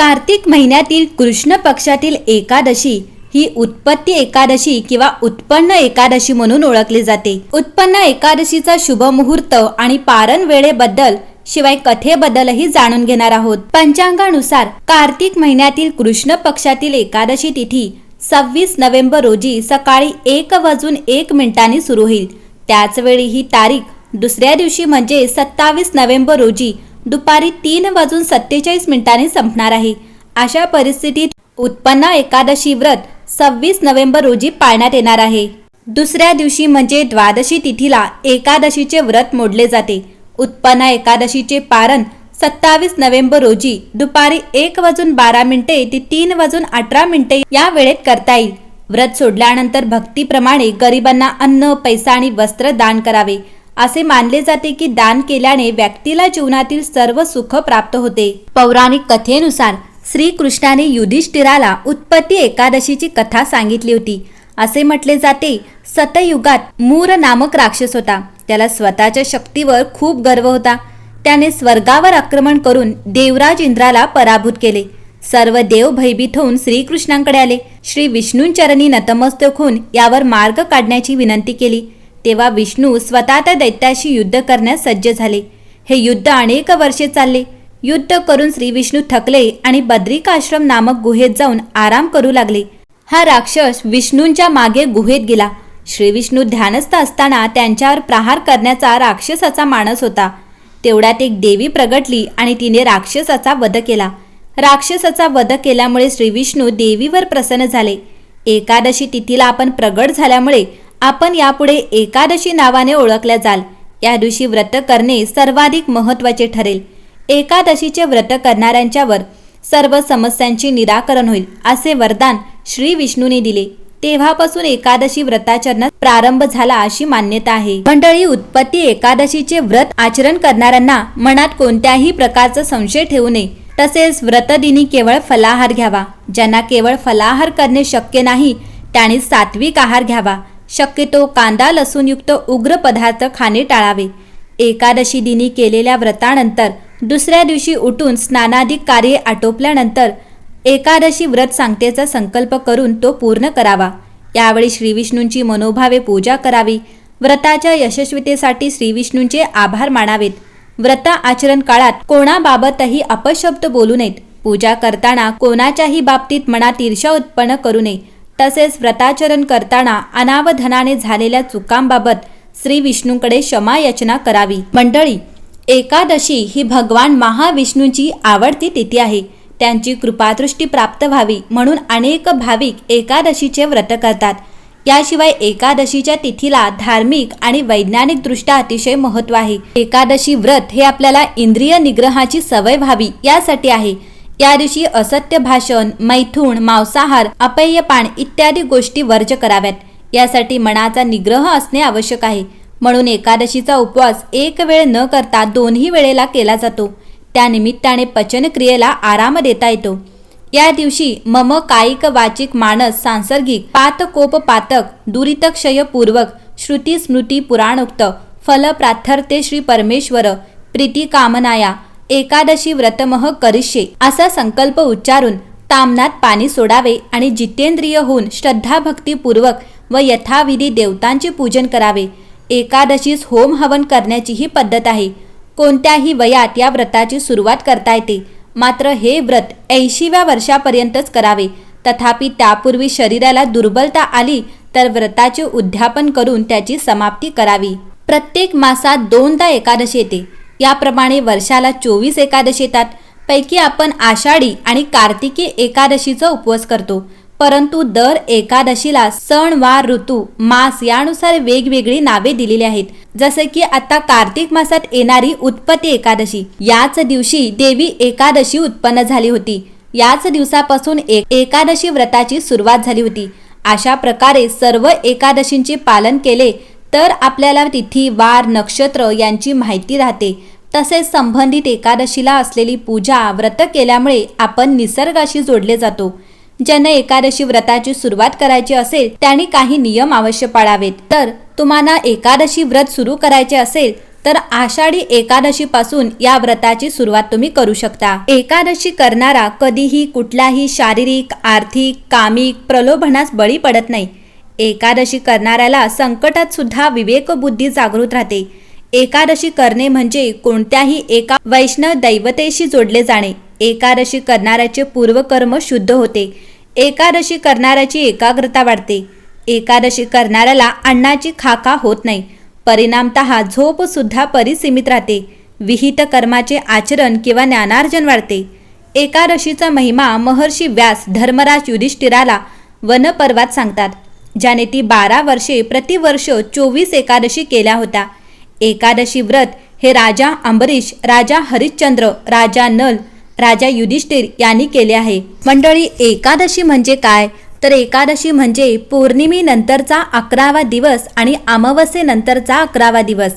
कार्तिक महिन्यातील कृष्ण पक्षातील एकादशी ही उत्पत्ती एकादशी किंवा उत्पन्न एकादशी म्हणून ओळखली जाते. उत्पन्न एकादशीचा शुभ मुहूर्त आणि पारण वेळेबद्दल शिवाय कथेबद्दलही जाणून घेणार आहोत. पंचांगानुसार कार्तिक महिन्यातील कृष्ण पक्षातील एकादशी तिथी सव्वीस नोव्हेंबर रोजी सकाळी एक वाजून एक मिनिटांनी सुरू होईल. त्याचवेळी ही तारीख दुसऱ्या दिवशी म्हणजे सत्तावीस नोव्हेंबर रोजी दुपारी तीन वाजून सत्तेचाळीस मिनिटांनी संपणार आहे. अशा परिस्थितीत उत्पन्न एकादशी व्रत सव्वीस नोव्हेंबर रोजी पाळण्यात येणार आहे. दुसऱ्या दिवशी म्हणजे द्वादशी तिथीला एकादशीचे व्रत मोडले जाते. उत्पन्न एकादशीचे पारण सत्तावीस नोव्हेंबर रोजी दुपारी एक वाजून बारा मिनिटे ते तीन वाजून अठरा मिनिटे या वेळेत करता येईल. व्रत सोडल्यानंतर भक्तीप्रमाणे गरिबांना अन्न पैसा आणि वस्त्र दान करावे. असे मानले जाते की दान केल्याने व्यक्तीला जीवनातील सर्व सुख प्राप्त होते. पौराणिक कथेनुसार श्रीकृष्णाने युधिष्ठिराला उत्पत्ती एकादशीची कथा सांगितली होती. असे म्हटले जाते सतयुगात मूर नामक राक्षस होता. त्याला स्वतःच्या शक्तीवर खूप गर्व होता. त्याने स्वर्गावर आक्रमण करून देवराज इंद्राला पराभूत केले. सर्व देव भयभीत होऊन श्रीकृष्णांकडे आले. श्री विष्णूंचरणी नतमस्तक होऊन यावर मार्ग काढण्याची विनंती केली. तेव्हा विष्णू स्वतः त्या दैत्याशी युद्ध करण्यास सज्ज झाले. हे युद्ध अनेक वर्षे चालले. युद्ध करून श्री विष्णू थकले आणि बद्रिकाश्रम नामक गुहेत जाऊन आराम करू लागले. हा राक्षस विष्णूंच्या मागे गुहेत गेला. श्रीविष्णू ध्यानस्थ असताना त्यांच्यावर प्रहार करण्याचा राक्षसाचा मानस होता. तेवढ्यात एक देवी प्रगटली आणि तिने राक्षसाचा वध केला. राक्षसाचा वध केल्यामुळे श्रीविष्णू देवीवर प्रसन्न झाले. एकादशी तिथीला आपण प्रगट झाल्यामुळे आपण यापुढे एकादशी नावाने ओळखल्या जाल. या दिवशी व्रत करणे सर्वाधिक महत्त्वाचे ठरेल. एकादशीचे व्रत करणाऱ्यांच्यावर सर्व समस्यांचे निराकरण होईल असे वरदान श्री विष्णूने दिले. तेव्हापासून एकादशी व्रताचरणात प्रारंभ झाला अशी मान्यता आहे. मंडळी उत्पत्ती एकादशीचे व्रत आचरण करणाऱ्यांना मनात कोणत्याही प्रकारचा संशय ठेवू नये. तसेच व्रतदिनी केवळ फलाहार घ्यावा. ज्यांना केवळ फलाहार करणे शक्य नाही त्यांनी सात्विक आहार घ्यावा. शक्यतो कांदा लसूणयुक्त उग्र पदार्थ खाणे टाळावे. एकादशी दिनी केलेल्या व्रतानंतर दुसऱ्या दिवशी उठून स्नानादिक कार्ये आटोपल्यानंतर एकादशी व्रत सांगतेचा संकल्प करून तो पूर्ण करावा. यावेळी श्रीविष्णूंची मनोभावे पूजा करावी. व्रताच्या यशस्वीतेसाठी श्रीविष्णूंचे आभार मानावेत. व्रत आचरण काळात कोणाबाबतही अपशब्द बोलू नयेत. पूजा करताना कोणाच्याही बाबतीत मनात ईर्षा उत्पन्न करू नये. तसेच व्रताचरण करताना अनावधानाने झालेल्या चुकांबाबत श्री विष्णूंकडे क्षमा याचना करावी. मंडळी एकादशी ही भगवान महाविष्णूंची आवडती तिथी आहे. त्यांची कृपादृष्टी प्राप्त व्हावी म्हणून अनेक भाविक एकादशीचे व्रत करतात. याशिवाय एकादशीच्या तिथीला धार्मिक आणि वैज्ञानिक दृष्ट्या अतिशय महत्त्व आहे. एकादशी व्रत हे आपल्याला इंद्रिय निग्रहाची सवय व्हावी यासाठी आहे. या दिवशी असत्य भाषण मैथून मांसाहार अपेय पान इत्यादी गोष्टी वर्ज कराव्यात. यासाठी मनाचा निग्रह असणे आवश्यक आहे. म्हणून एकादशीचा उपवास एक वेळ न करता दोन्ही वेळेला केला जातो. त्यानिमित्ताने पचनक्रियेला आराम देता येतो. या दिवशी मम कायिक वाचिक मानस सांसर्गिक पातकोप पातक दुरितक्षयपूर्वक श्रुती स्मृती पुराणोक्त फल प्रार्थर्ते श्री परमेश्वर प्रीती कामनाया एकादशी व्रतमह करिष्ये असा संकल्प उच्चारून तामनात पाणी सोडावे आणि जितेंद्रिय होऊन श्रद्धाभक्तीपूर्वक व यथाविधी देवतांचे पूजन करावे. एकादशीस होम हवन करण्याची ही पद्धत आहे. कोणत्याही वयात या व्रताची सुरुवात करता येते. मात्र हे व्रत ऐंशीव्या वर्षापर्यंतच करावे. तथापि त्यापूर्वी शरीराला दुर्बलता आली तर व्रताचे उद्यापन करून त्याची समाप्ती करावी. प्रत्येक मासात दोनदा एकादशी येते. याप्रमाणे वर्षाला चोवीस एकादशी येतात. पैकी आपण आषाढी आणि कार्तिकी एकादशीचा उपवास करतो. परंतु दर एकादशीला सण वार ऋतू मास यानुसार वेगवेगळी नावे दिलेली आहेत. जसे की आता कार्तिक मासात येणारी उत्पत्ती एकादशी. याच दिवशी देवी एकादशी उत्पन्न झाली होती. याच दिवसापासून एक एकादशी व्रताची सुरुवात झाली होती. अशा प्रकारे सर्व एकादशींचे पालन केले तर आपल्याला तिथी वार नक्षत्र यांची माहिती राहते. तसेच संबंधित एकादशीला असलेली पूजा व्रत केल्यामुळे आपण निसर्गाशी जोडले जातो. ज्यांना एकादशी व्रताची सुरुवात करायची असेल त्यांनी काही नियम अवश्य पाळावेत. तर तुम्हाला एकादशी व्रत सुरू करायचे असेल तर आषाढी एकादशीपासून या व्रताची सुरुवात तुम्ही करू शकता. एकादशी करणारा कधीही कुठलाही शारीरिक आर्थिक कामिक प्रलोभनास बळी पडत नाही. एकादशी करणाऱ्याला संकटात सुद्धा विवेकबुद्धी जागृत राहते. एकादशी करणे म्हणजे कोणत्याही एका वैष्णव दैवतेशी जोडले जाणे. एकादशी करणाऱ्याचे पूर्वकर्म शुद्ध होते. एकादशी करणाऱ्याची एकाग्रता वाढते. एकादशी करणाऱ्याला अन्नाची खाका होत नाही. परिणामत झोपसुद्धा परिसीमित राहते. विहित कर्माचे आचरण किंवा ज्ञानार्जन वाढते. एकादशीचा महिमा महर्षी व्यास धर्मराज युधिष्ठिराला वनपर्वात सांगतात. ज्याने ती बारा वर्षे प्रतिवर्ष चोवीस एकादशी केल्या होत्या. एकादशी व्रत हे राजा अंबरीश राजा हरिश्चंद्र राजा नल राजा युधिष्ठिर यांनी केले आहे. मंडळी एकादशी म्हणजे काय? तर एकादशी म्हणजे पौर्णिमेनंतरचा अकरावा दिवस आणि अमावस्येनंतरचा अकरावा दिवस.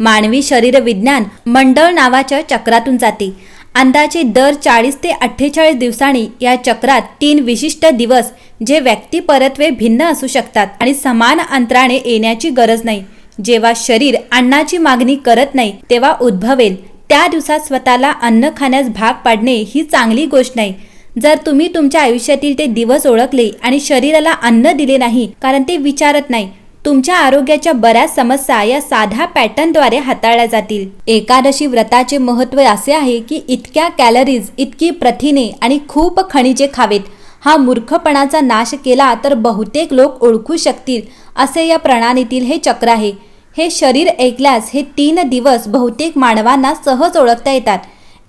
मानवी शरीर विज्ञान मंडळ नावाच्या चक्रातून जाते. अंदाजे दर चाळीस ते अठ्ठेचाळीस दिवसांनी या चक्रात तीन विशिष्ट दिवस जे व्यक्ती परत्वे भिन्न असू शकतात आणि समान अंतराने येण्याची गरज नाही. जेव्हा शरीर अन्नाची मागणी करत नाही तेव्हा उद्भवेल. त्या दिवसात स्वतःला अन्न खाण्यास भाग पाडणे ही चांगली गोष्ट नाही. जर तुम्ही तुमच्या आयुष्यातील ते दिवस ओळखले आणि शरीराला अन्न दिले नाही कारण ते विचारत नाही तुमच्या आरोग्याच्या बऱ्याच समस्या या साध्या पॅटर्नद्वारे हाताळल्या जातील. एकादशी व्रताचे महत्त्व असे आहे की इतक्या कॅलरीज इतकी प्रथिने आणि खूप खनिजे खावेत. हा मूर्खपणाचा नाश केला तर बहुतेक लोक ओळखू शकतील असे या प्रणालीतील हे चक्र आहे. हे शरीर ऐकल्यास हे तीन दिवस बहुतेक मानवांना सहज ओळखता येतात.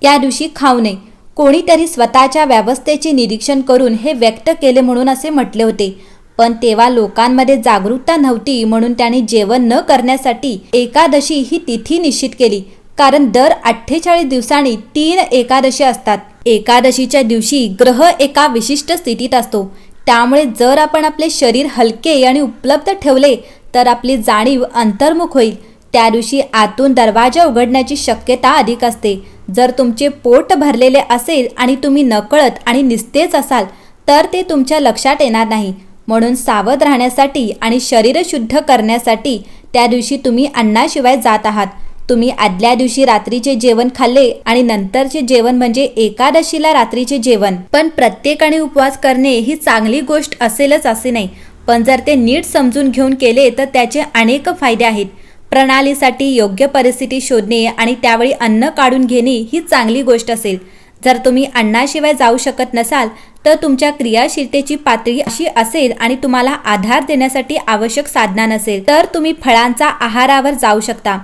या दिवशी खाऊ नये कोणीतरी स्वतःच्या व्यवस्थेचे निरीक्षण करून हे व्यक्त केले म्हणून असे म्हटले होते. पण तेव्हा लोकांमध्ये जागरूकता नव्हती म्हणून त्यांनी जेवण न करण्यासाठी एकादशी ही तिथी निश्चित केली. कारण दर अठ्ठेचाळीस दिवसांनी तीन एकादशी असतात. एकादशीच्या दिवशी ग्रह एका विशिष्ट स्थितीत असतो. त्यामुळे जर आपण आपले शरीर हलके आणि उपलब्ध ठेवले तर आपली जाणीव अंतर्मुख होईल. त्या दिवशी आतून दरवाजा उघडण्याची शक्यता अधिक असते. जर तुमचे पोट भरलेले असेल आणि तुम्ही नकळत आणि निस्तेज असाल तर ते तुमच्या लक्षात येणार नाही. म्हणून सावध राहण्यासाठी आणि शरीर शुद्ध करण्यासाठी त्या दिवशी तुम्ही अन्नाशिवाय जात आहात. तुम्ही आदल्या दिवशी रात्रीचे जेवण खाल्ले आणि नंतरचे जेवण म्हणजे एकादशीला रात्रीचे जेवण. पण प्रत्येकाने उपवास करणे ही चांगली गोष्ट असेलच असे नाही. पण जर ते नीट समजून घेऊन केले तर त्याचे अनेक फायदे आहेत. प्रणालीसाठी योग्य परिस्थिती शोधणे आणि त्यावेळी अन्न काढून घेणे ही चांगली गोष्ट असेल. जर तुम्ही अन्नाशिवाय जाऊ शकत नसाल तर तुमच्या क्रियाशीलतेची पातळी अशी असेल आणि तुम्हाला आधार देण्यासाठी आवश्यक साधना नसेल तर तुम्ही फळांचा आहारावर जाऊ शकता.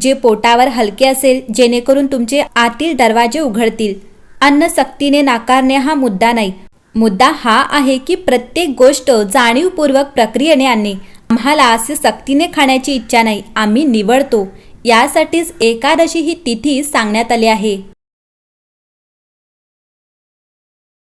जे पोटावर हलके असेल जेणेकरून तुमचे आतील दरवाजे उघडतील. अन्न सक्तीने नाकारणे हा मुद्दा नाही. मुद्दा हा आहे की प्रत्येक गोष्ट जाणीवपूर्वक प्रक्रियेने आणणे. आम्हाला असे सक्तीने खाण्याची इच्छा नाही. आम्ही निवडतो. यासाठीच एकादशी ही तिथी सांगण्यात आली आहे.